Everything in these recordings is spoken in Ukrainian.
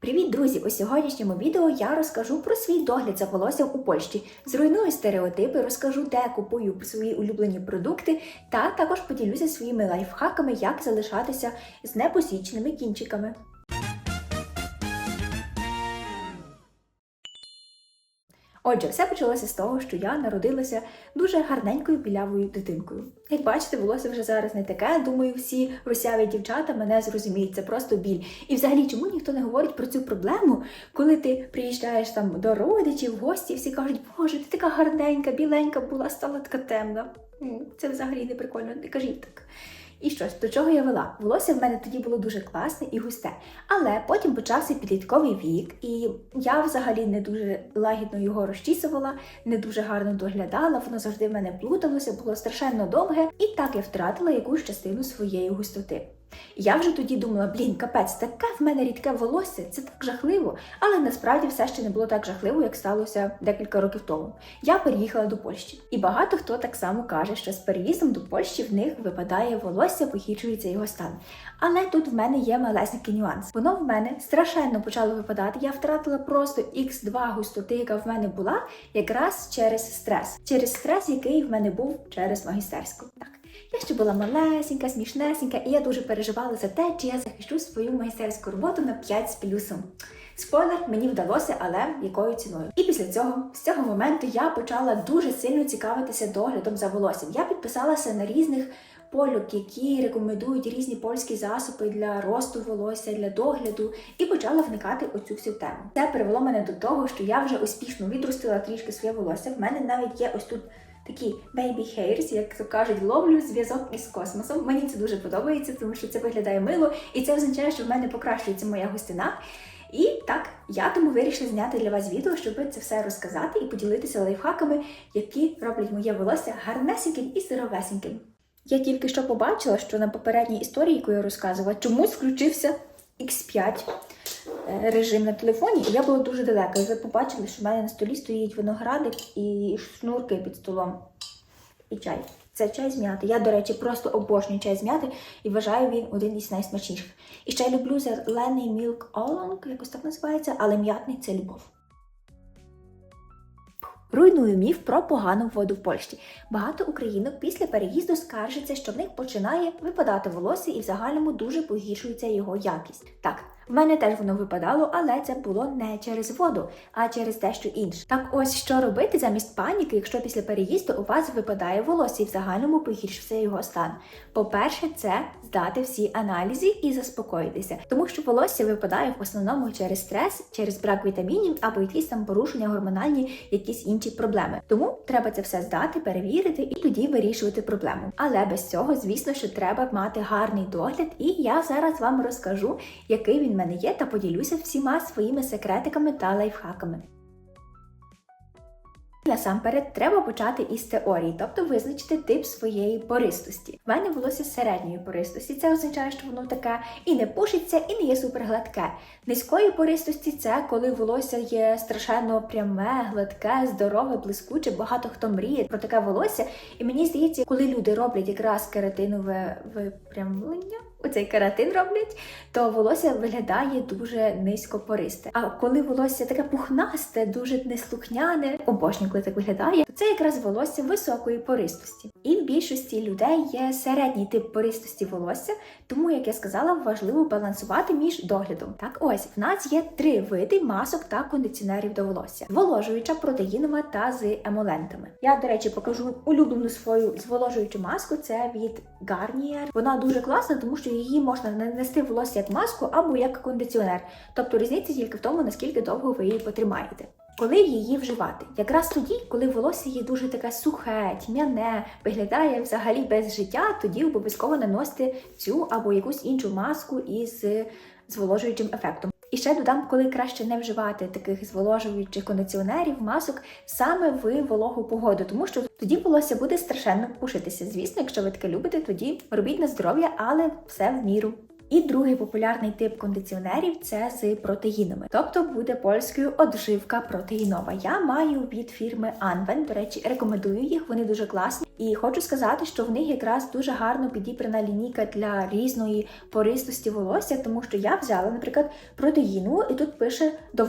Привіт, друзі! У сьогоднішньому відео я розкажу про свій догляд за волоссям у Польщі, зруйную стереотипи, розкажу, де купую свої улюблені продукти, та також поділюся своїми лайфхаками, як залишатися з непосічними кінчиками. Отже, все почалося з того, що я народилася дуже гарненькою білявою дитинкою. Як бачите, волосся вже зараз не таке. Думаю, всі русяві дівчата мене зрозуміють. Це просто біль. І взагалі, чому ніхто не говорить про цю проблему, коли ти приїжджаєш там до родичів, гості, всі кажуть, Боже, ти така гарненька, біленька була, стала така темна. Це взагалі не прикольно, не кажіть так. І що ж, до чого я вела? Волосся в мене тоді було дуже класне і густе. Але потім почався підлітковий вік, і я взагалі не дуже лагідно його розчісувала, не дуже гарно доглядала, воно завжди в мене плуталося, було страшенно довге, і так я втратила якусь частину своєї густоти. Я вже тоді думала, блін, капець, таке в мене рідке волосся, це так жахливо. Але насправді все ще не було так жахливо, як сталося декілька років тому. Я переїхала до Польщі, і багато хто так само каже, що з переїздом до Польщі в них випадає волосся, погіршується його стан. Але тут в мене є малесенький нюанс. Воно в мене страшенно почало випадати. Я втратила просто x2 густоти, яка в мене була, якраз через стрес, через стрес, який в мене був через магістерську. Так. Я ще була малесенька, смішнесенька, і я дуже переживала за те, чи я захищу свою майстерську роботу на 5 з плюсом. Спойлер, мені вдалося, але якою ціною. І після цього, з цього моменту, я почала дуже сильно цікавитися доглядом за волоссям. Я підписалася на різних польок, які рекомендують різні польські засоби для росту волосся, для догляду, і почала вникати у цю всю тему. Це привело мене до того, що я вже успішно відростила трішки своє волосся. В мене навіть є ось тут такі baby hairs, як то кажуть, ловлю зв'язок із космосом. Мені це дуже подобається, тому що це виглядає мило, і це означає, що в мене покращується моя густина. І так, я тому вирішила зняти для вас відео, щоб це все розказати і поділитися лайфхаками, які роблять моє волосся гарнесеньким і здоровесеньким. Я тільки що побачила, що на попередній історії, яку я розказувала, чомусь включився X5 е, режим на телефоні, і я була дуже далека. І ви побачили, що в мене на столі стоїть виноградик і шнурки під столом. І чай. Це чай з м'яти. Я, до речі, просто обожнюю чай з м'яти і вважаю він один із найсмачніших. І ще люблю зелений мілк олонг, якось так називається, але м'ятний це любов. Руйную міф про погану воду в Польщі. Багато українок після переїзду скаржаться, що в них починає випадати волосся і в загальному дуже погіршується його якість. Так, в мене теж воно випадало, але це було не через воду, а через дещо інше. Так ось що робити замість паніки, якщо після переїзду у вас випадає волосся і в загальному погіршився його стан. По-перше, це здати всі аналізи і заспокоїтися, тому що волосся випадає в основному через стрес, через брак вітамінів або якісь там порушення гормональні, якісь інші проблеми. Тому треба це все здати, перевірити і тоді вирішувати проблему. Але без цього, звісно, що треба мати гарний догляд, і я зараз вам розкажу, який він мене є, та поділюся всіма своїми секретиками та лайфхаками. Насамперед треба почати із теорії, тобто визначити тип своєї пористості. В мене волосся середньої пористості. Це означає, що воно таке і не пушиться, і не є супергладке. Низької пористості це коли волосся є страшенно пряме, гладке, здорове, блискуче. Багато хто мріє про таке волосся. І мені здається, коли люди роблять якраз кератинове випрямлення, оцей каратин роблять, то волосся виглядає дуже низькопористе. А коли волосся таке пухнасте, дуже неслухняне, обожнюю, коли так виглядає, то це якраз волосся високої пористості. І в більшості людей є середній тип пористості волосся, тому, як я сказала, важливо балансувати між доглядом. Так, ось в нас є три види масок та кондиціонерів до волосся: зволожуюча, протеїнова та з емолентами. Я, до речі, покажу улюблену свою зволожуючу маску. Це від Garnier. Вона дуже класна, тому що її можна нанести в волосся як маску або як кондиціонер. Тобто різниця тільки в тому, наскільки довго ви її потримаєте. Коли її вживати? Якраз тоді, коли волосся є дуже таке сухе, тьмяне, виглядає взагалі без життя, тоді обов'язково наносити цю або якусь іншу маску із зволожуючим ефектом. І ще додам, коли краще не вживати таких зволожуючих кондиціонерів, масок саме в вологу погоду, тому що тоді волосся буде страшенно пушитися. Звісно, якщо ви таке любите, тоді робіть на здоров'я, але все в міру. І другий популярний тип кондиціонерів це з протеїнами, тобто буде польською одживка протеїнова. Я маю від фірми Anven, до речі, рекомендую їх, вони дуже класні. І хочу сказати, що в них якраз дуже гарно підібрана лінійка для різної пористості волосся, тому що я взяла, наприклад, протеїну, і тут пише до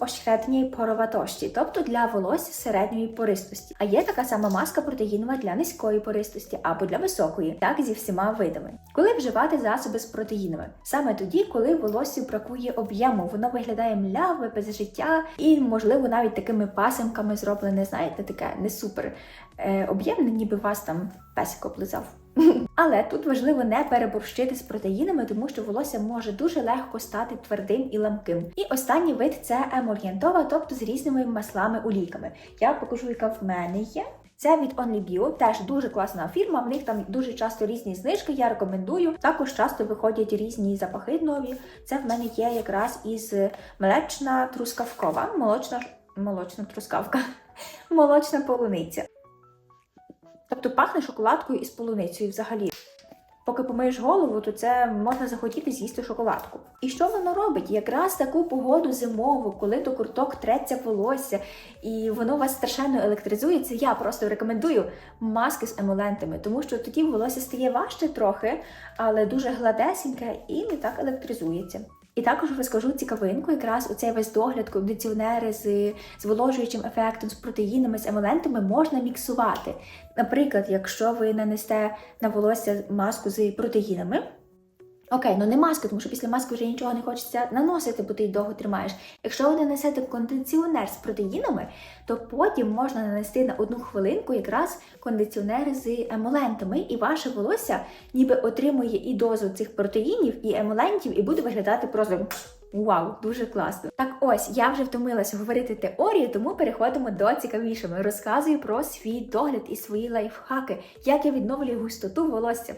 o średniej porowatości, тобто для волосся середньої пористості. А є така сама маска протеїнова для низької пористості або для високої, так зі всіма видами. Коли вживати засоби з протеїнами? Саме тоді, коли волоссю бракує об'єму, воно виглядає мляве, без життя і, можливо, навіть такими пасимками зроблене, знаєте, таке не супер е, об'ємне, ніби вас там песик облизав. Але тут важливо не переборщити з протеїнами, тому що волосся може дуже легко стати твердим і ламким. І останній вид це емольєнтова, тобто з різними маслами олійками. Я покажу, яка в мене є. Це від OnlyBio, теж дуже класна фірма. В них там дуже часто різні знижки. Я рекомендую. Також часто виходять різні запахи нові. Це в мене є якраз із млечна трускавкова, молочна молочна трускавка, молочна полуниця. Тобто пахне шоколадкою із полуницею взагалі. Поки помиєш голову, то це можна захотіти з'їсти шоколадку. І що воно робить? Якраз таку погоду зимову, коли до курток треться волосся, і воно вас страшенно електризує. Це я просто рекомендую маски з емолентами, тому що тоді волосся стає важче трохи, але дуже гладесеньке і не так електризується. І також розкажу цікавинку, якраз у цей весь догляд, кондиціонери з зволожуючим ефектом, з протеїнами, з емолентами можна міксувати. Наприклад, якщо ви нанесете на волосся маску з протеїнами. Окей, ну не маска, тому що після маски вже нічого не хочеться наносити, бо ти її довго тримаєш. Якщо ви нанесете кондиціонер з протеїнами, то потім можна нанести на одну хвилинку якраз кондиціонер з емолентами, і ваше волосся ніби отримує і дозу цих протеїнів, і емолентів, і буде виглядати просто. Вау, дуже класно. Так ось я вже втомилася говорити теорію, тому переходимо до цікавішого. Розказую про свій догляд і свої лайфхаки, як я відновлюю густоту волосся.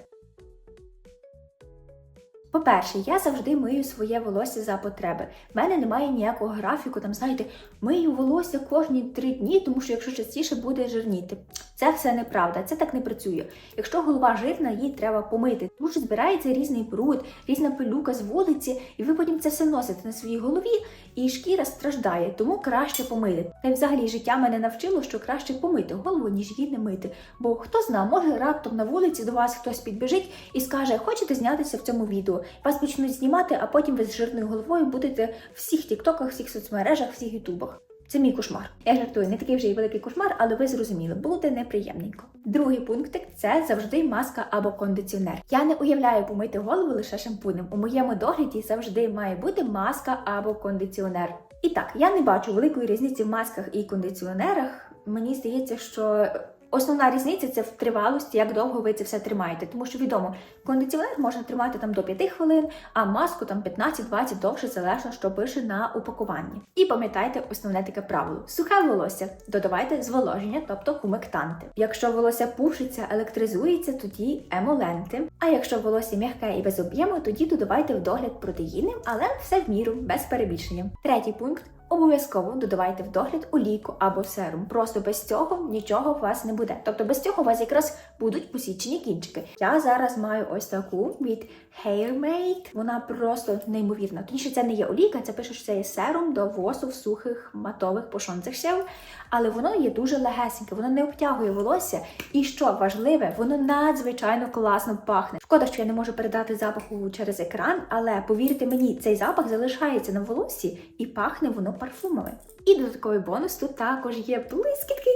По-перше, я завжди мию своє волосся за потреби. В мене немає ніякого графіку, там, знаєте, мию волосся кожні три дні, тому що якщо частіше буде жирніти. Це все неправда, це так не працює. Якщо голова жирна, її треба помити, тому що збирається різний бруд, різна пилюка з вулиці, і ви потім це все носите на своїй голові, і шкіра страждає, тому краще помити. Та й взагалі життя мене навчило, що краще помити голову, ніж її не мити. Бо хто зна, може раптом на вулиці до вас хтось підбіжить і скаже, хочете знятися в цьому відео. Вас почнуть знімати, а потім ви з жирною головою будете в всіх тіктоках, всіх соцмережах, всіх ютубах. Це мій кошмар. Я жартую, не такий вже й великий кошмар, але ви зрозуміли, буде неприємненько. Другий пунктик це завжди маска або кондиціонер. Я не уявляю помити голову лише шампунем. У моєму догляді завжди має бути маска або кондиціонер. І так, я не бачу великої різниці в масках і кондиціонерах. Мені здається, що Основна різниця це в тривалості, як довго ви це все тримаєте. Тому що відомо, кондиціонер можна тримати там до 5 хвилин, а маску там 15-20 довше залежно, що пише на упакуванні. І пам'ятайте основне таке правило: сухе волосся додавайте зволоження, тобто хумектанти. Якщо волосся пушиться, електризується, тоді емоленти. А якщо волосся м'яке і без об'єму, тоді додавайте в догляд протеїни, але все в міру без перебільшення. Третій пункт. Обов'язково додавайте в догляд олійку або серум. Просто без цього нічого у вас не буде. Тобто без цього у вас якраз будуть посічені кінчики. Я зараз маю ось таку від Hairmate. Вона просто неймовірна. Тоді це не є олійка, це пише, що це є серум до восу в сухих матових пошонцях сів. Але воно є дуже легесеньке, воно не обтягує волосся. І що важливе, воно надзвичайно класно пахне. Шкода, що я не можу передати запаху через екран, але повірте мені, цей запах залишається на волоссі і пахне воно парфумами. І додатковий бонус тут також є блискітки.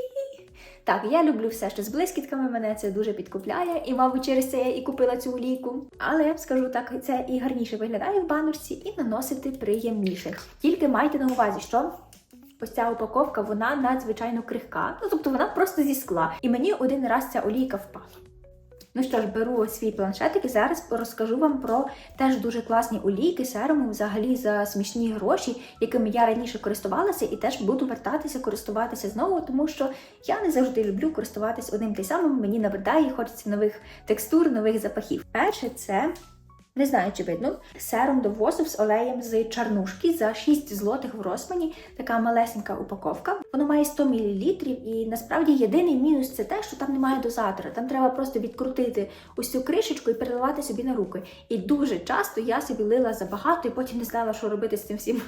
Так, я люблю все, що з блискітками, мене це дуже підкупляє, і, мабуть, через це я і купила цю олійку. Але я скажу так, це і гарніше виглядає в баночці, і наносити приємніше. Тільки майте на увазі, що. Ось ця упаковка, вона надзвичайно крихка, ну тобто вона просто зі скла. І мені один раз ця олійка впала. Ну що ж, беру свій планшетик і зараз розкажу вам про теж дуже класні олійки, серуми взагалі за смішні гроші, якими я раніше користувалася, і теж буду вертатися, користуватися знову, тому що я не завжди люблю користуватись одним тим самим. Мені набридає, хочеться нових текстур, нових запахів. Перше, це Не знаю, чи видно. Серум до з олеєм з чарнушки за 6 злотих в Росмані. Така малесенька упаковка. Воно має 100 мл, і насправді єдиний мінус це те, що там немає дозатора. Там треба просто відкрутити цю кришечку і переливати собі на руки. І дуже часто я собі лила забагато, і потім не знала, що робити з цим всім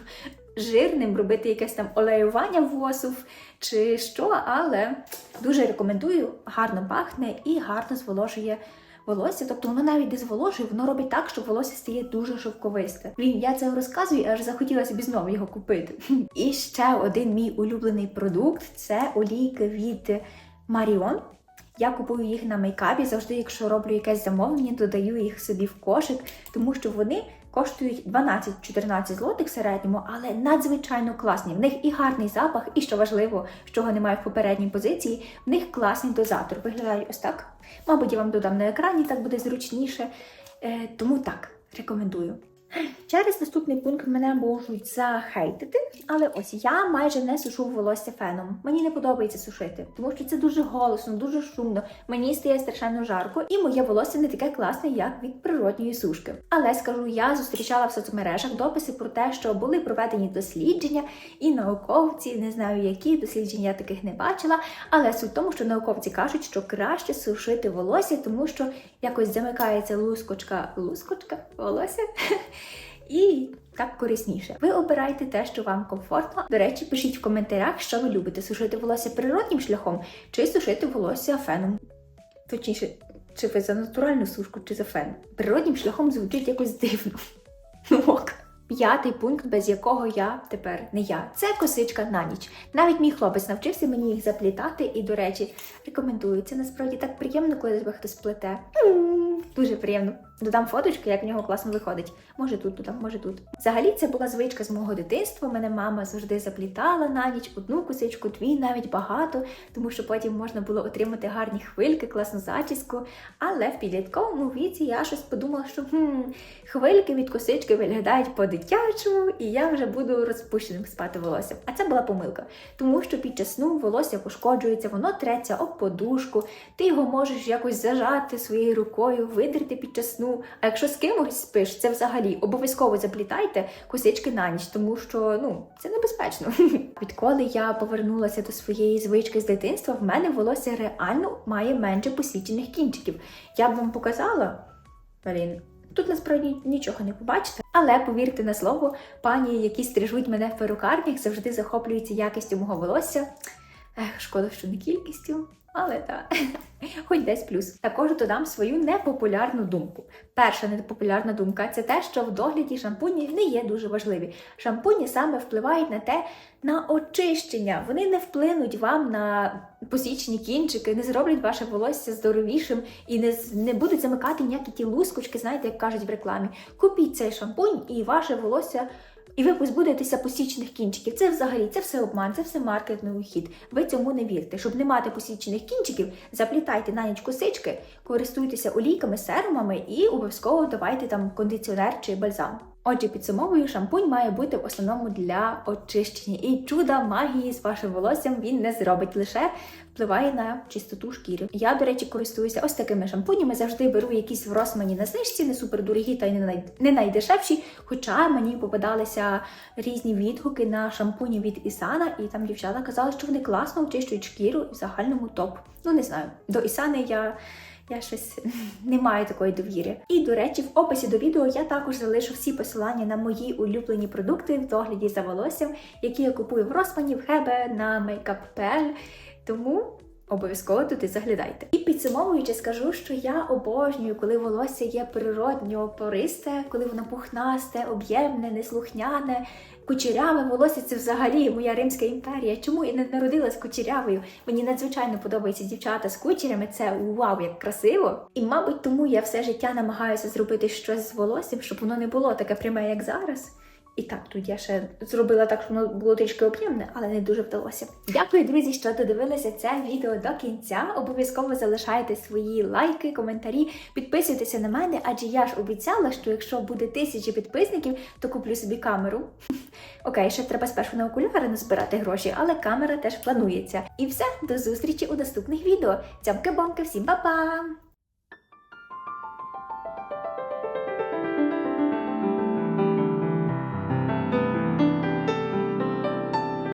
жирним, робити якесь там олеювання волосів чи що, але дуже рекомендую, гарно пахне і гарно зволожує волосся. Тобто воно навіть не зволожує, воно робить так, що волосся стає дуже шовковисте. Блін, я це розказую, аж захотіла собі знову його купити. І ще один мій улюблений продукт це олійки від Маріон. Я купую їх на мейкапі завжди, якщо роблю якесь замовлення, додаю їх собі в кошик, тому що вони коштують 12-14 злотих в середньому, але надзвичайно класні. В них і гарний запах, і що важливо, чого немає в попередній позиції, в них класний дозатор. Виглядають ось так. Мабуть, я вам додам на екрані, так буде зручніше. Е, тому так, рекомендую. Через наступний пункт мене можуть захейтити, але ось я майже не сушу волосся феном. Мені не подобається сушити, тому що це дуже голосно, дуже шумно. Мені стає страшенно жарко, і моє волосся не таке класне, як від природньої сушки. Але скажу, я зустрічала в соцмережах дописи про те, що були проведені дослідження, і науковці не знаю, які дослідження я таких не бачила. Але суть в тому, що науковці кажуть, що краще сушити волосся, тому що якось замикається лускочка, лускочка волосся. І так корисніше. Ви обирайте те, що вам комфортно. До речі, пишіть в коментарях, що ви любите: сушити волосся природнім шляхом чи сушити волосся феном. Точніше, чи ви за натуральну сушку, чи за фен. Природнім шляхом звучить якось дивно. Ну ок. П'ятий пункт, без якого я тепер не я. Це косичка на ніч. Навіть мій хлопець навчився мені їх заплітати, і, до речі, рекомендую. Це насправді так приємно, коли тебе хтось плете. Дуже приємно. Додам фоточки, як в нього класно виходить. Може тут додам, може тут. Взагалі, це була звичка з мого дитинства. Мене мама завжди заплітала на ніч одну косичку, дві, навіть багато, тому що потім можна було отримати гарні хвильки, класну зачіску. Але в підлітковому віці я щось подумала, що хм, хвильки від косички виглядають по-дитячому, і я вже буду розпущеним спати волоссям. А це була помилка, тому що під час сну волосся пошкоджується, воно треться об подушку, ти його можеш якось зажати своєю рукою, видерти під час сну. А якщо з кимось спиш, це взагалі обов'язково заплітайте косички на ніч, тому що ну це небезпечно. Відколи я повернулася до своєї звички з дитинства, в мене волосся реально має менше посічених кінчиків. Я б вам показала. Блін, Тут насправді нічого не побачите, але повірте на слово, пані, які стрижуть мене в перукарнях, завжди захоплюються якістю мого волосся. Ех, шкода, що не кількістю, але так, хоч десь плюс. Також додам свою непопулярну думку. Перша непопулярна думка це те, що в догляді шампуні не є дуже важливі. Шампуні саме впливають на те, на очищення. Вони не вплинуть вам на посічені кінчики, не зроблять ваше волосся здоровішим і не, не будуть замикати ніякі ті лускочки, знаєте, як кажуть в рекламі. Купіть цей шампунь і ваше волосся. І ви позбудетеся посічених кінчиків. Це взагалі це все обман, це все маркетинговий хід. Ви цьому не вірте. Щоб не мати посічених кінчиків, заплітайте на ніч косички, користуйтеся олійками, серумами і обов'язково давайте там кондиціонер чи бальзам. Отже, підсумовую, шампунь має бути в основному для очищення. І чуда магії з вашим волоссям він не зробить, лише впливає на чистоту шкіри. Я, до речі, користуюся ось такими шампунями. Завжди беру якісь в Росмані на знижці, не супердорогі та й не най- не найдешевші. Хоча мені попадалися різні відгуки на шампуні від Ісана, і там дівчата казали, що вони класно очищують шкіру в загальному топ. Ну не знаю. До Ісани я. Я щось не маю такої довіри. І до речі, в описі до відео я також залишу всі посилання на мої улюблені продукти в догляді за волоссям, які я купую в Росмані, в Хебе, на Makeup.pl. Тому обов'язково туди заглядайте. І підсумовуючи, скажу, що я обожнюю, коли волосся є природньо пористе, коли воно пухнасте, об'ємне, неслухняне. Кучеряве волосся це взагалі моя Римська імперія. Чому я не народилась кучерявою? Мені надзвичайно подобаються дівчата з кучерями. Це вау, як красиво. І, мабуть, тому я все життя намагаюся зробити щось з волоссям, щоб воно не було таке пряме, як зараз. І так, тут я ще зробила так, щоб воно було трішки об'ємне, але не дуже вдалося. Дякую, друзі, що додивилися це відео до кінця. Обов'язково залишайте свої лайки, коментарі, підписуйтеся на мене, адже я ж обіцяла, що якщо буде тисячі підписників, то куплю собі камеру. Окей, ще треба спершу на окуляри назбирати гроші, але камера теж планується. І все, до зустрічі у наступних відео. Цямки-бомки, всім па-па!